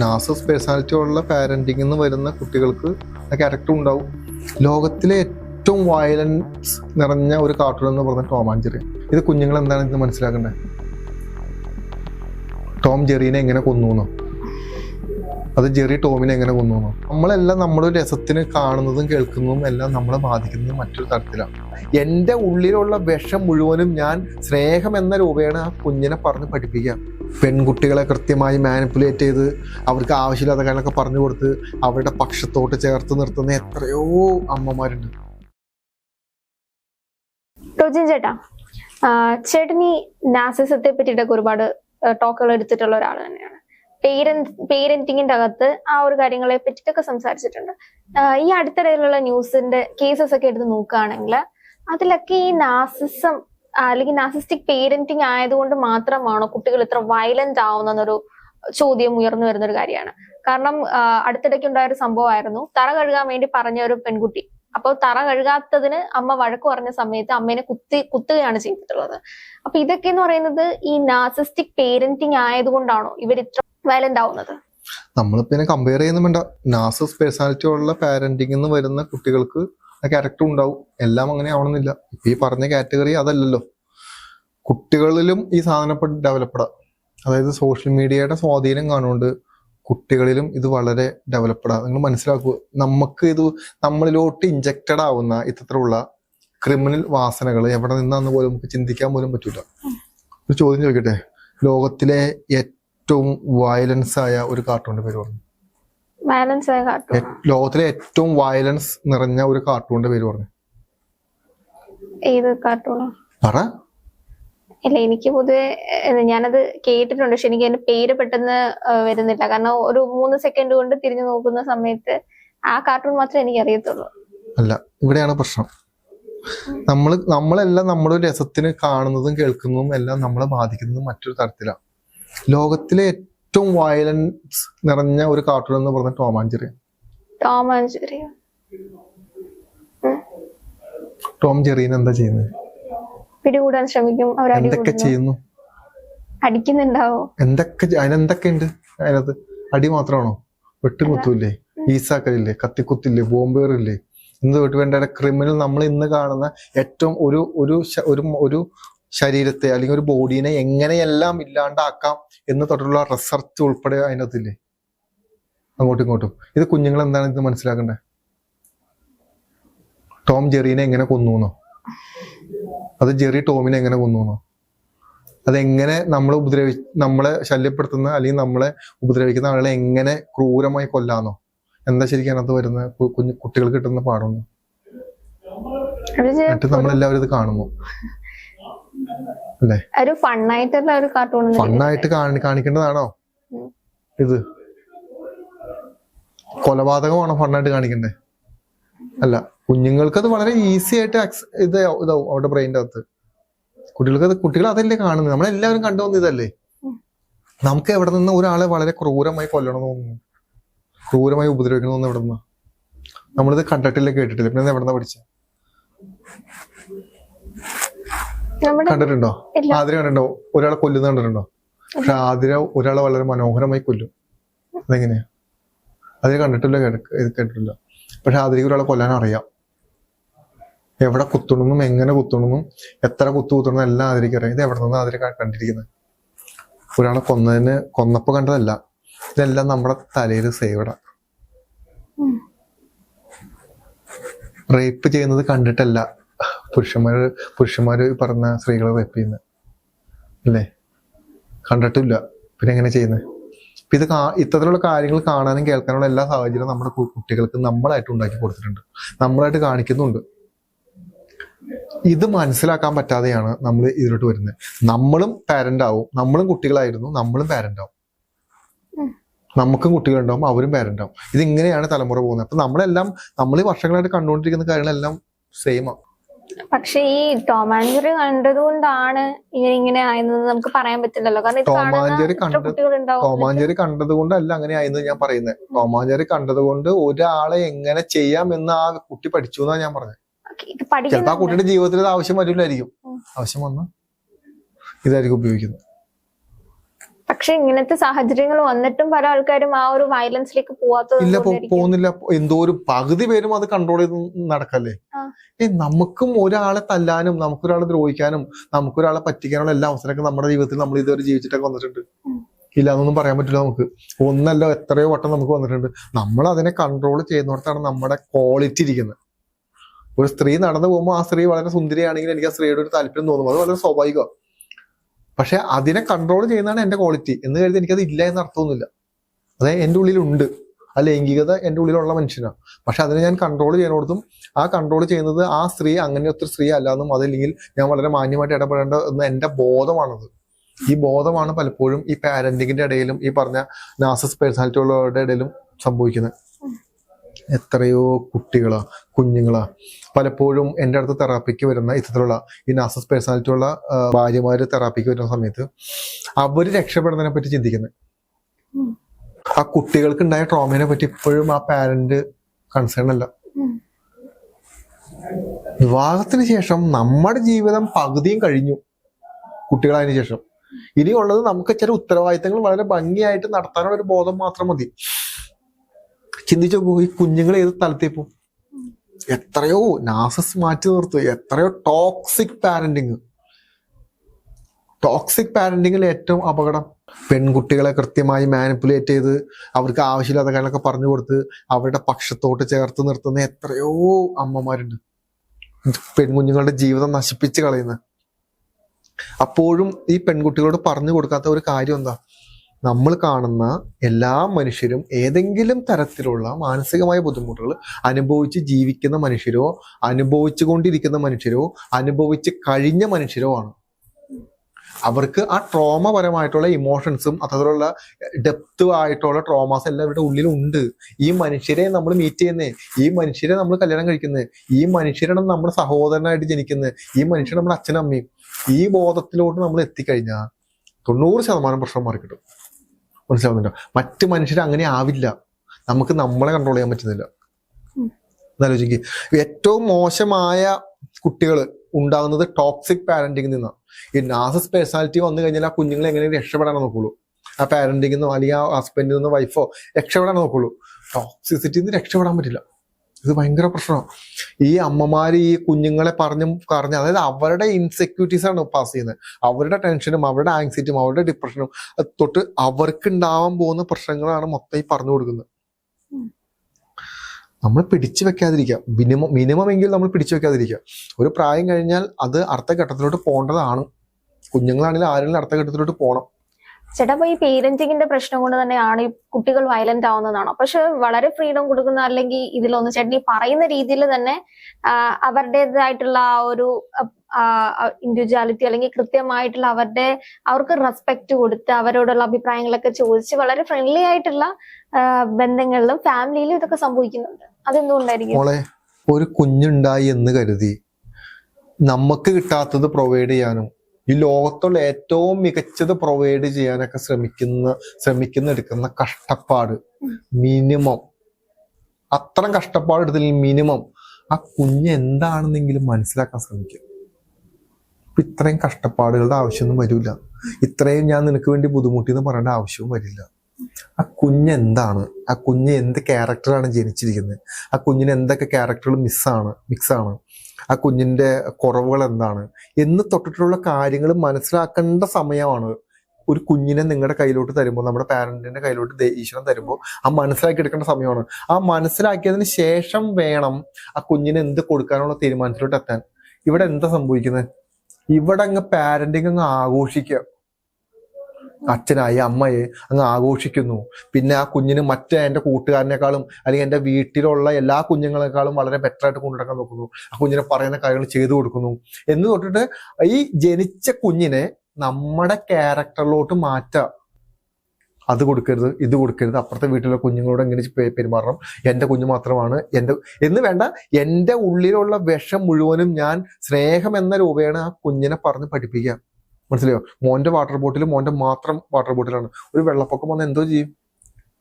Nurses personality ഉള്ള parenting നിന്ന് വരുന്ന കുട്ടികൾക്ക് ക്യാരക്ടർ ഉണ്ടാവും. ലോകത്തിലെ ഏറ്റവും വയലൻസ് നിറഞ്ഞ ഒരു കാർട്ടൂൺ എന്ന് പറഞ്ഞ ടോം ആൻഡ് ജെറി. ഇത് കുഞ്ഞുങ്ങൾ എന്താണ് ഇത് മനസ്സിലാക്കേണ്ടത് ടോം ജെറീനെ എങ്ങനെ കൊന്നു അത് ജെറി ടോമിനെ എങ്ങനെ കൊന്നു നമ്മളെല്ലാം നമ്മുടെ രസത്തിന് കാണുന്നതും കേൾക്കുന്നതും എല്ലാം നമ്മളെ ബാധിക്കുന്നത് മറ്റൊരു തരത്തിലാണ്. എന്റെ ഉള്ളിലുള്ള വിഷം മുഴുവനും ഞാൻ സ്നേഹം എന്ന രൂപേണ ആ കുഞ്ഞിനെ പറഞ്ഞ് പഠിപ്പിക്കുക പെൺകുട്ടികളെ കൃത്യമായി മാനിപ്പുലേറ്റ് ചെയ്ത് അവർക്ക് ആവശ്യമില്ലാത്ത കാര്യങ്ങളൊക്കെ പറഞ്ഞു കൊടുത്ത് അവരുടെ പക്ഷത്തോട്ട് ചേർത്ത് നിർത്തുന്ന എത്രയോ അമ്മമാരുണ്ട്. ടോജിൻ ചേട്ടാ ചേട്ടൻ ഈ നാസിസത്തെ പറ്റിയിട്ടൊക്കെ ഒരുപാട് ടോക്കുകൾ എടുത്തിട്ടുള്ള ഒരാൾ തന്നെയാണ്. പേരന്റ് പേരന്റിങ്ങിന്റെ അകത്ത് ആ ഒരു കാര്യങ്ങളെ പറ്റിയിട്ടൊക്കെ സംസാരിച്ചിട്ടുണ്ട്. ഈ അടുത്തിടയിലുള്ള ന്യൂസിന്റെ കേസസ് ഒക്കെ എടുത്ത് നോക്കുകയാണെങ്കിൽ അതിലൊക്കെ ഈ നാസിസം അല്ലെങ്കിൽ നാസിസ്റ്റിക് പേരന്റിങ് ആയതുകൊണ്ട് മാത്രമാണോ കുട്ടികൾ ഇത്ര വയലന്റ് ആവുന്നൊരു ചോദ്യം ഉയർന്നു വരുന്ന ഒരു കാര്യമാണ്. കാരണം അടുത്തിടയ്ക്ക് ഉണ്ടായ ഒരു സംഭവമായിരുന്നു. തറ കഴുകാൻ വേണ്ടി പറഞ്ഞ ഒരു പെൺകുട്ടി. അപ്പോൾ തറ കഴുകാത്തതിന് അമ്മ വഴക്ക് പറഞ്ഞ സമയത്ത് അമ്മേനെ കുത്തി കുത്തുകയാണ് ചെയ്തിട്ടുള്ളത്. അപ്പൊ ഇതൊക്കെ എന്ന് പറയുന്നത് ഈ നാസിസ്റ്റിക് പേരന്റിങ് ആയതുകൊണ്ടാണോ ഇവർ ഇത്ര വയലന്റ് ആവുന്നത്? നമ്മളിപ്പോ പിന്നെ കമ്പയർ ചെയ്യുന്നുണ്ട് നാസസ് പേഴ്സണാലിറ്റി ഉള്ള പാരന്റിംഗ് വരുന്ന കുട്ടികൾക്ക് ക്യാരക്ടർ ഉണ്ടാവും. എല്ലാം അങ്ങനെ ആവണമെന്നില്ല. ഇപ്പൊ ഈ പറഞ്ഞ കാറ്റഗറി അതല്ലല്ലോ. കുട്ടികളിലും ഈ സാധനപ്പെട്ട് ഇപ്പൊ അതായത് സോഷ്യൽ മീഡിയയുടെ സ്വാധീനം കാണുകൊണ്ട് കുട്ടികളിലും ഇത് വളരെ ഡെവലപ്ഡ് നിങ്ങൾ മനസ്സിലാക്കുക. നമുക്ക് ഇത് നമ്മളിലോട്ട് ഇഞ്ചക്റ്റഡ് ആവുന്ന ഇത്തരത്തിലുള്ള ക്രിമിനൽ വാസനകൾ എവിടെ നിന്നാന്ന് പോലും നമുക്ക് ചിന്തിക്കാൻ പോലും പറ്റൂല. ഒരു ചോദ്യം ചോദിക്കട്ടെ? ലോകത്തിലെ ഏറ്റവും വയലൻസ് ആയ ഒരു കാർട്ടൂണിന്റെ പേര് പറഞ്ഞു? വയലൻസ് ആയ കാർട്ടൂൺ ലോകത്തിലെ ഏറ്റവും വയലൻസ് നിറഞ്ഞ ഒരു കാർട്ടൂണിന്റെ പേര് പറഞ്ഞു? ഏത് കാർട്ടൂണോ പറ. ഇല്ല എനിക്ക് പൊതുവെ ഞാനത് കേട്ടിട്ടുണ്ട് പക്ഷെ എനിക്ക് അതിന്റെ പേര് പെട്ടെന്ന് വരുന്നില്ല. കാരണം ഒരു മൂന്ന് സെക്കൻഡ് കൊണ്ട് തിരിഞ്ഞു നോക്കുന്ന സമയത്ത് ആ കാർട്ടൂൺ മാത്രമേ എനിക്ക് അറിയത്തുള്ളൂ. അല്ല ഇവിടെയാണ് പ്രശ്നം. നമ്മൾ നമ്മളെല്ലാം നമ്മുടെ രസത്തിന് കാണുന്നതും കേൾക്കുന്നതും എല്ലാം നമ്മളെ ബാധിക്കുന്നതും മറ്റൊരു തരത്തിലാണ് ലോകത്തിലെ ഏറ്റവും വയലൻസ് നിറഞ്ഞ ഒരു കാർട്ടൂൺ എന്ന് പറഞ്ഞ Tom and Tom and Jerry. Tom ജെറീൻ എന്താ ചെയ്യുന്നത് പിടികൂടാൻ ശ്രമിക്കും. അവർ എന്തൊക്കെ ചെയ്യുന്നു? അടിക്കുന്നുണ്ടാവോ? എന്തൊക്കെ അതിനെന്തൊക്കെ ഉണ്ട്? അതിനകത്ത് അടി മാത്രമാണോ? വെട്ടുകുത്തൂല്ലേ ഈസാക്കലില്ലേ? കത്തിക്കുത്തില്ലേ? ബോംബേറില്ലേ എന്ത് വേണ്ട? ക്രിമിനൽ നമ്മൾ ഇന്ന് കാണുന്ന ഏറ്റവും ഒരു ഒരു ഒരു ശരീരത്തെ അല്ലെങ്കിൽ ഒരു ബോഡീനെ എങ്ങനെയെല്ലാം ഇല്ലാണ്ടാക്കാം എന്ന് തൊട്ടുള്ള റിസർച്ച് ഉൾപ്പെടെ അതിനകത്തില്ലേ? അങ്ങോട്ടും ഇങ്ങോട്ടും. ഇത് കുഞ്ഞുങ്ങൾ എന്താണ് ഇത് മനസ്സിലാക്കേണ്ടത് ടോം ജെറീനെ എങ്ങനെ കൊന്നു അത് ജെറി ടോമിനെ എങ്ങനെ കൊന്നു അതെങ്ങനെ നമ്മൾ ഉപദ്രവി നമ്മളെ ശല്യപ്പെടുത്തുന്ന അല്ലെങ്കിൽ നമ്മളെ ഉപദ്രവിക്കുന്ന ആളുകളെ എങ്ങനെ ക്രൂരമായി കൊല്ലാന്നോ? എന്താ ശരിക്കും അതിനകത്ത് വരുന്ന കുഞ്ഞു കുട്ടികൾ കിട്ടുന്ന പാടൊന്നും എന്നിട്ട് നമ്മളെല്ലാവരും ഇത് കാണുന്നു. ഒരു ഫണ്ണായിട്ടുള്ള ഒരു കാർട്ടൂൺ ഫണ്ണായിട്ട് കാണി കാണിക്കേണ്ടതാണോ? ഇത്. കൊലപാതകമാണോ ഫണ്ണായിട്ട് കാണിക്കണ്ടേ? അല്ല കുഞ്ഞുങ്ങൾക്ക് അത് വളരെ ഈസി ആയിട്ട് ഇത് ഇതാവും അവരുടെ ബ്രെയിന്റെ അകത്ത് കുട്ടികൾക്ക് അത് കുട്ടികൾ അതല്ലേ കാണുന്നത്. നമ്മളെല്ലാവരും കണ്ടുവന്ന ഇതല്ലേ? നമുക്ക് എവിടെ നിന്ന് ഒരാളെ വളരെ ക്രൂരമായി കൊല്ലണം തോന്നുന്നു. ക്രൂരമായി ഉപദ്രവിക്കണം തോന്നുന്നു എവിടെ നിന്ന് നമ്മളിത് കണ്ടിട്ടില്ല കേട്ടിട്ടില്ല. പിന്നെ എവിടെ നിന്നാ പഠിച്ചത് കണ്ടിട്ടുണ്ടോ. ആതിര കണ്ടിട്ടുണ്ടോ? ഒരാളെ കൊല്ലുന്ന കണ്ടിട്ടുണ്ടോ? പക്ഷെ ആതിര ഒരാളെ വളരെ മനോഹരമായി കൊല്ലും. അതെങ്ങനെയാ അതിന് കണ്ടിട്ടില്ല കേട്ടിട്ടില്ല. പക്ഷെ ആതിരയ്ക്ക് ഒരാളെ കൊല്ലാൻ അറിയാം. എവിടെ കുത്തണമെന്നും എങ്ങനെ കുത്തണമെന്നും എത്ര കുത്തു കുത്തണമെന്നും എല്ലാം ആതിരയ്ക്ക് അറിയാം. ഇത് എവിടെ നിന്ന് ആതിര കണ്ടിരിക്കുന്നത്? ഒരാളെ കൊന്നതിന് കൊന്നപ്പോ കണ്ടതല്ല. ഇതെല്ലാം നമ്മുടെ തലയിൽ സേവടാ. റേപ്പ് ചെയ്യുന്നത് കണ്ടിട്ടല്ല. പുരുഷന്മാര് പുരുഷന്മാര് പറഞ്ഞ സ്ത്രീകളെ റേപ്പ് ചെയ്യുന്നത് അല്ലേ? കണ്ടിട്ടില്ല. പിന്നെ എങ്ങനെ ചെയ്യുന്നത് അപ്പൊ ഇത് ഇത്തരത്തിലുള്ള കാര്യങ്ങൾ കാണാനും കേൾക്കാനുള്ള എല്ലാ സാഹചര്യവും നമ്മുടെ കുട്ടികൾക്ക് നമ്മളായിട്ട് ഉണ്ടാക്കി കൊടുത്തിട്ടുണ്ട്. നമ്മളായിട്ട് കാണിക്കുന്നുണ്ട്. ഇത് മനസ്സിലാക്കാൻ പറ്റാതെയാണ് നമ്മൾ ഇതിലോട്ട് വരുന്നത് നമ്മളും പാരന്റ് ആവും. നമ്മളും കുട്ടികളായിരുന്നു. നമ്മളും പാരന്റ് ആവും. നമുക്കും കുട്ടികളുണ്ടാവും. അവരും പാരന്റ് ആവും. ഇതിങ്ങനെയാണ് തലമുറ പോകുന്നത് അപ്പൊ നമ്മളെല്ലാം നമ്മൾ വർഷങ്ങളായിട്ട് കണ്ടുകൊണ്ടിരിക്കുന്ന കാര്യങ്ങളെല്ലാം സെയിം ആണ് പക്ഷെ ഈ ടോമാഞ്ചറി കണ്ടതുകൊണ്ടാണ് ഇങ്ങനെ ഇങ്ങനെ ആയെന്ന് നമുക്ക് പറയാൻ പറ്റില്ലല്ലോ. കാരണം ഇത് ടോം കാണുന്ന ആൻഡ് ജെറി എത്ര കണ്ടത് ടോമാഞ്ചേരി കണ്ടത് കൊണ്ടല്ല അങ്ങനെ ആയെന്ന് ഞാൻ പറയുന്നത് ടോമാഞ്ചേരി കണ്ടത് കൊണ്ട് ഒരാളെ എങ്ങനെ ചെയ്യാം എന്ന് ആ കുട്ടി പഠിച്ചു എന്നാ ഞാൻ പറഞ്ഞത് ചിലപ്പോ ആ കുട്ടിയുടെ ജീവിതത്തിൽ ആവശ്യം വരില്ലായിരിക്കും. ആവശ്യം വന്ന ഇതായിരിക്കും ഉപയോഗിക്കുന്നത്. പക്ഷെ ഇങ്ങനത്തെ സാഹചര്യങ്ങൾ വന്നിട്ടും പല ആൾക്കാരും ആ ഒരു വയലൻസിലേക്ക് പോവാത്തത് ഇല്ല പോകുന്നില്ല. എന്തോ ഒരു പകുതി പേരും അത് കൺട്രോൾ ചെയ്ത് നടക്കല്ലേ. ഏ നമുക്കും ഒരാളെ തല്ലാനും നമുക്കൊരാളെ ദ്രോഹിക്കാനും നമുക്കൊരാളെ പറ്റിക്കാനുള്ള എല്ലാ അവസരമൊക്കെ നമ്മുടെ ജീവിതത്തിൽ നമ്മൾ ഇതുവരെ ജീവിച്ചിട്ടൊക്കെ വന്നിട്ടുണ്ട്. ഇല്ല എന്നൊന്നും പറയാൻ പറ്റില്ല നമുക്ക്. ഒന്നല്ല എത്രയോ വട്ടം നമുക്ക് വന്നിട്ടുണ്ട്. നമ്മൾ അതിനെ കൺട്രോൾ ചെയ്യുന്നിടത്താണ് നമ്മുടെ ക്വാളിറ്റി ഇരിക്കുന്നത്. ഒരു സ്ത്രീ നടന്നു പോകുമ്പോൾ ആ സ്ത്രീ വളരെ സുന്ദരിയാണെങ്കിൽ എനിക്ക് ആ സ്ത്രീയുടെ ഒരു താല്പര്യം തോന്നും. അത് വളരെ സ്വാഭാവികമാണ്. പക്ഷെ അതിനെ കൺട്രോൾ ചെയ്യുന്നതാണ് എന്റെ ക്വാളിറ്റി എന്ന് കരുതി എനിക്കത് ഇല്ല എന്ന് അർത്ഥമൊന്നുമില്ല. അതായത് എന്റെ ഉള്ളിലുണ്ട്. ആ ലൈംഗികത എന്റെ ഉള്ളിലുള്ള മനുഷ്യനാണ്. പക്ഷെ അതിനെ ഞാൻ കൺട്രോൾ ചെയ്യുന്നിടത്തും ആ കൺട്രോൾ ചെയ്യുന്നത് ആ സ്ത്രീ അങ്ങനെ ഒത്തിരി സ്ത്രീ അല്ലാന്നും അതല്ലെങ്കിൽ ഞാൻ വളരെ മാന്യമായിട്ട് ഇടപെടേണ്ട എന്ന് എന്റെ ബോധമാണത്. ഈ ബോധമാണ് പലപ്പോഴും ഈ പാരന്റിങ്ങിന്റെ ഇടയിലും ഈ പറഞ്ഞ നാസസ് പേഴ്സണാലിറ്റി ഉള്ളവരുടെ ഇടയിലും സംഭവിക്കുന്നത്. എത്രയോ കുട്ടികളാ കുഞ്ഞുങ്ങളാ. പലപ്പോഴും എന്റെ അടുത്ത് തെറാപ്പിക്ക് വരുന്ന ഇത്തരത്തിലുള്ള ഈ നാസസ് പേഴ്സണാലിറ്റി ഉള്ള ഭാര്യമാർ തെറാപ്പിക്ക് വരുന്ന സമയത്ത് അവർ രക്ഷപ്പെടുന്നതിനെ പറ്റി ചിന്തിക്കുന്നത് ആ കുട്ടികൾക്ക് ഉണ്ടായ ട്രോമയെ പറ്റി ഇപ്പോഴും ആ പാരന്റ് കൺസേൺ അല്ല. വിവാഹത്തിന് ശേഷം നമ്മുടെ ജീവിതം പകുതിയും കഴിഞ്ഞു. കുട്ടികളായതിനു ശേഷം. ഇനിയുള്ളത് നമുക്ക് ചില ഉത്തരവാദിത്തങ്ങൾ വളരെ ഭംഗിയായിട്ട് നടത്താനുള്ള ഒരു ബോധം മാത്രം മതി. ചിന്തിച്ചു നോക്കൂ ഈ കുഞ്ഞുങ്ങൾ ഏത് സ്ഥലത്തെ പോകും എത്രയോ നാസസ് മാറ്റി നിർത്തു. എത്രയോ ടോക്സിക് പാരന്റിങ് ടോക്സിക് പാരന്റിങ്ങിൽ ഏറ്റവും അപകടം പെൺകുട്ടികളെ കൃത്യമായി മാനിപ്പുലേറ്റ് ചെയ്ത് അവർക്ക് ആവശ്യമില്ലാത്ത കാര്യങ്ങളൊക്കെ പറഞ്ഞു കൊടുത്ത് അവരുടെ പക്ഷത്തോട്ട് ചേർത്ത് നിർത്തുന്ന എത്രയോ അമ്മമാരുണ്ട്. പെൺകുഞ്ഞുങ്ങളുടെ ജീവിതം നശിപ്പിച്ച് കളയുന്നത് അപ്പോഴും ഈ പെൺകുട്ടികളോട് പറഞ്ഞു കൊടുക്കാത്ത ഒരു കാര്യം എന്താ? നമ്മൾ കാണുന്ന എല്ലാ മനുഷ്യരും ഏതെങ്കിലും തരത്തിലുള്ള മാനസികമായ ബുദ്ധിമുട്ടുകൾ അനുഭവിച്ച് ജീവിക്കുന്ന മനുഷ്യരോ അനുഭവിച്ചു കൊണ്ടിരിക്കുന്ന മനുഷ്യരോ അനുഭവിച്ച് കഴിഞ്ഞ മനുഷ്യരോ ആണ്. അവർക്ക് ആ ട്രോമപരമായിട്ടുള്ള ഇമോഷൻസും അത്തരത്തിലുള്ള ഡെപ്ത് ആയിട്ടുള്ള ട്രോമാസ് എല്ലാം ഇവരുടെ ഉള്ളിലുണ്ട്. ഈ മനുഷ്യരെ നമ്മൾ മീറ്റ് ചെയ്യുന്നത് ഈ മനുഷ്യരെ നമ്മൾ കല്യാണം കഴിക്കുന്നത് ഈ മനുഷ്യരാണ് നമ്മുടെ സഹോദരനായിട്ട് ജനിക്കുന്നത് ഈ മനുഷ്യർ നമ്മുടെ അച്ഛനമ്മയും ഈ ബോധത്തിലോട്ട് നമ്മൾ എത്തിക്കഴിഞ്ഞാൽ തൊണ്ണൂറ് ശതമാനം പ്രശ്നം മാറി കിട്ടും മനസ്സിലാവുന്നുണ്ടോ? മറ്റു മനുഷ്യർ അങ്ങനെ ആവില്ല. നമുക്ക് നമ്മളെ കൺട്രോൾ ചെയ്യാൻ പറ്റുന്നില്ല. എന്നാലോചിക്ക്. എന്നാലോചിക്കുക ഏറ്റവും മോശമായ കുട്ടികൾ ഉണ്ടാകുന്നത് ടോക്സിക് പാരന്റിങ്ങിൽ നിന്നാണ്. ഈ നാസസ് പേഴ്സണാലിറ്റി വന്നു കഴിഞ്ഞാൽ ആ കുഞ്ഞുങ്ങളെ എങ്ങനെ രക്ഷപ്പെടാൻ നോക്കുള്ളൂ? ആ പാരന്റിങ്ങിൽ നിന്നോ അല്ലെങ്കിൽ ആ ഹസ്ബൻഡിൽ നിന്നോ വൈഫോ രക്ഷപ്പെടാൻ നോക്കുള്ളൂ. ടോക്സിസിറ്റിയിൽ നിന്ന് രക്ഷപ്പെടാൻ പറ്റില്ല. ഇത് ഭയങ്കര പ്രശ്നമാണ്. ഈ അമ്മമാര് ഈ കുഞ്ഞുങ്ങളെ പറഞ്ഞു പറഞ്ഞ് അതായത് അവരുടെ ഇൻസെക്യൂരിറ്റീസ് ആണ് പാസ് ചെയ്യുന്നത്. അവരുടെ ടെൻഷനും അവരുടെ ആങ്സൈറ്റിയും അവരുടെ ഡിപ്രഷനും തൊട്ട് അവർക്ക് ഉണ്ടാവാൻ പോകുന്ന പ്രശ്നങ്ങളാണ് മൊത്തം ഈ പറഞ്ഞു കൊടുക്കുന്നത്. നമ്മൾ പിടിച്ചു വെക്കാതിരിക്കുക. മിനിമം മിനിമം എങ്കിൽ നമ്മൾ പിടിച്ചു വെക്കാതിരിക്കുക. ഒരു പ്രായം കഴിഞ്ഞാൽ അത് അടുത്ത ഘട്ടത്തിലോട്ട് പോകേണ്ടതാണ്. കുഞ്ഞുങ്ങളാണെങ്കിലും ആരെങ്കിലും അടുത്ത ഘട്ടത്തിലോട്ട് പോകണം. ചേട്ടാ ഈ പേരന്റിങ്ങിന്റെ പ്രശ്നം കൊണ്ട് തന്നെയാണ് ഈ കുട്ടികൾ വയലന്റ് ആവുന്നതാണോ. പക്ഷെ വളരെ ഫ്രീഡം കൊടുക്കുന്ന അല്ലെങ്കിൽ ഇതിലൊന്ന് ചേട്ടൻ ഈ പറയുന്ന രീതിയിൽ തന്നെ അവരുടേതായിട്ടുള്ള ആ ഒരു ഇൻഡിവിജ്വാലിറ്റി അല്ലെങ്കിൽ കൃത്യമായിട്ടുള്ള അവരുടെ അവർക്ക് റെസ്പെക്ട് കൊടുത്ത് അവരോടുള്ള അഭിപ്രായങ്ങളൊക്കെ ചോദിച്ച് വളരെ ഫ്രണ്ട്ലി ആയിട്ടുള്ള ബന്ധങ്ങളിലും ഫാമിലിയിലും ഇതൊക്കെ സംഭവിക്കുന്നുണ്ട്. അതെന്തുകൊണ്ടായിരിക്കും? ഒരു കുഞ്ഞുണ്ടായി എന്ന് കരുതി നമുക്ക് കിട്ടാത്തത് പ്രൊവൈഡ് ചെയ്യാനും ഈ ലോകത്തുള്ള ഏറ്റവും മികച്ചത് പ്രൊവൈഡ് ചെയ്യാനൊക്കെ ശ്രമിക്കുന്ന ശ്രമിക്കുന്ന എടുക്കുന്ന കഷ്ടപ്പാട് മിനിമം അത്ര കഷ്ടപ്പാട് എടുത്തില്ലെങ്കിൽ മിനിമം ആ കുഞ്ഞ് എന്താണെന്നെങ്കിലും മനസ്സിലാക്കാൻ ശ്രമിക്കും ഇത്രയും കഷ്ടപ്പാടുകളുടെ ആവശ്യമൊന്നും വരില്ല. ഇത്രയും ഞാൻ നിനക്ക് വേണ്ടി ബുദ്ധിമുട്ടി എന്ന് പറയേണ്ട ആവശ്യവും വരില്ല. ആ കുഞ്ഞ് എന്താണ്? ആ കുഞ്ഞ് എന്ത് ക്യാരക്ടറാണ് ജനിച്ചിരിക്കുന്നത്? ആ കുഞ്ഞിന് എന്തൊക്കെ ക്യാരക്ടറുകൾ മിസ്സാണ് മിക്സാണ്? ആ കുഞ്ഞിന്റെ കുറവുകൾ എന്താണ്? എന്ന് തൊട്ടിട്ടുള്ള കാര്യങ്ങൾ മനസ്സിലാക്കേണ്ട സമയമാണ് ഒരു കുഞ്ഞിനെ നിങ്ങളുടെ കയ്യിലോട്ട് തരുമ്പോൾ നമ്മുടെ പാരന്റിന്റെ കയ്യിലോട്ട് ഈശ്വരൻ തരുമ്പോൾ ആ മനസ്സിലാക്കി എടുക്കേണ്ട സമയമാണ്. ആ മനസ്സിലാക്കിയതിന് ശേഷം വേണം ആ കുഞ്ഞിന് എന്ത് കൊടുക്കാനുള്ള തീരുമാനത്തിലോട്ട് എത്താൻ. ഇവിടെ എന്താ സംഭവിക്കുന്നത്? ഇവിടെ അങ്ങ് പാരന്റിങ് അങ്ങ് ആഘോഷിക്കുക. അച്ഛനായി അമ്മയെ അങ്ങ് ആഘോഷിക്കുന്നു. പിന്നെ ആ കുഞ്ഞിന് മറ്റേ എന്റെ കൂട്ടുകാരനേക്കാളും അല്ലെങ്കിൽ എന്റെ വീട്ടിലുള്ള എല്ലാ കുഞ്ഞുങ്ങളെക്കാളും വളരെ ബെറ്ററായിട്ട് കൊണ്ടുനടക്കാൻ നോക്കുന്നു. ആ കുഞ്ഞിനെ പറയുന്ന കാര്യങ്ങൾ ചെയ്തു കൊടുക്കുന്നു. എന്ന് തൊട്ടിട്ട് ഈ ജനിച്ച കുഞ്ഞിനെ നമ്മുടെ ക്യാരക്ടറിലോട്ട് മാറ്റുക അത് കൊടുക്കരുത് ഇത് കൊടുക്കരുത് അപ്പുറത്തെ വീട്ടിലെ കുഞ്ഞുങ്ങളോട് എങ്ങനെ പെരുമാറണം. എന്റെ കുഞ്ഞു മാത്രമാണ് എന്റെ എന്ന് വേണ്ട എന്റെ ഉള്ളിലുള്ള വിഷം മുഴുവനും ഞാൻ സ്നേഹം എന്ന രൂപയാണ് ആ കുഞ്ഞിനെ പറഞ്ഞ് പഠിപ്പിക്കുക മനസ്സിലായോ? മോന്റെ വാട്ടർ ബോട്ടിൽ മോന്റെ മാത്രം വാട്ടർ ബോട്ടിലാണ് ഒരു വെള്ളപ്പൊക്കം വന്നാൽ എന്തോ ചെയ്യും?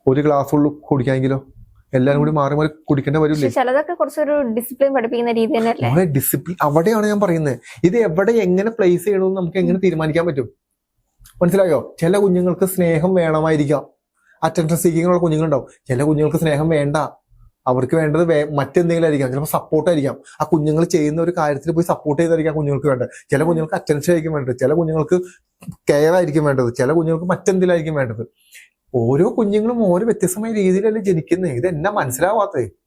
ഒരു ഗ്ലാസ് ഉള്ളു കുടിക്കാമെങ്കിലോ എല്ലാരും കൂടി മാറി മാറി കുടിക്കേണ്ട വരില്ലേ? ചിലതൊക്കെ കുറച്ചൊരു ഡിസിപ്ലിൻ പഠിപ്പിക്കുന്ന രീതി തന്നെ ഡിസിപ്ലിൻ അവിടെയാണ് ഞാൻ പറയുന്നത് ഇത് എവിടെ എങ്ങനെ പ്ലേസ് ചെയ്യണമെന്ന് നമുക്ക് എങ്ങനെ തീരുമാനിക്കാൻ പറ്റും? മനസ്സിലായോ? ചില കുഞ്ഞുങ്ങൾക്ക് സ്നേഹം വേണമായിരിക്കാം. അറ്റൻഡൻസ് സീക്കിങ്ങുള്ള കുഞ്ഞുങ്ങളുണ്ടാവും. ചില കുഞ്ഞുങ്ങൾക്ക് സ്നേഹം വേണ്ട. അവർക്ക് വേണ്ടത് വേ മറ്റെന്തെങ്കിലും ആയിരിക്കാം. ചിലപ്പോൾ സപ്പോർട്ട് ആയിരിക്കാം. ആ കുഞ്ഞുങ്ങൾ ചെയ്യുന്ന ഒരു കാര്യത്തിൽ പോയി സപ്പോർട്ട് ചെയ്തായിരിക്കാം കുഞ്ഞുങ്ങൾക്ക് വേണ്ടത്. ചില കുഞ്ഞുങ്ങൾക്ക് അറ്റൻഷൻ ആയിരിക്കും വേണ്ടത്. ചില കുഞ്ഞുങ്ങൾക്ക് കെയർ ആയിരിക്കും വേണ്ടത്. ചില കുഞ്ഞുങ്ങൾക്ക് മറ്റെന്തെങ്കിലും ആയിരിക്കും വേണ്ടത്. ഓരോ കുഞ്ഞുങ്ങളും ഓരോ വ്യത്യസ്തമായ രീതിയിലല്ലേ ജനിക്കുന്നത് ഇത് എന്നാ മനസ്സിലാവാത്തത്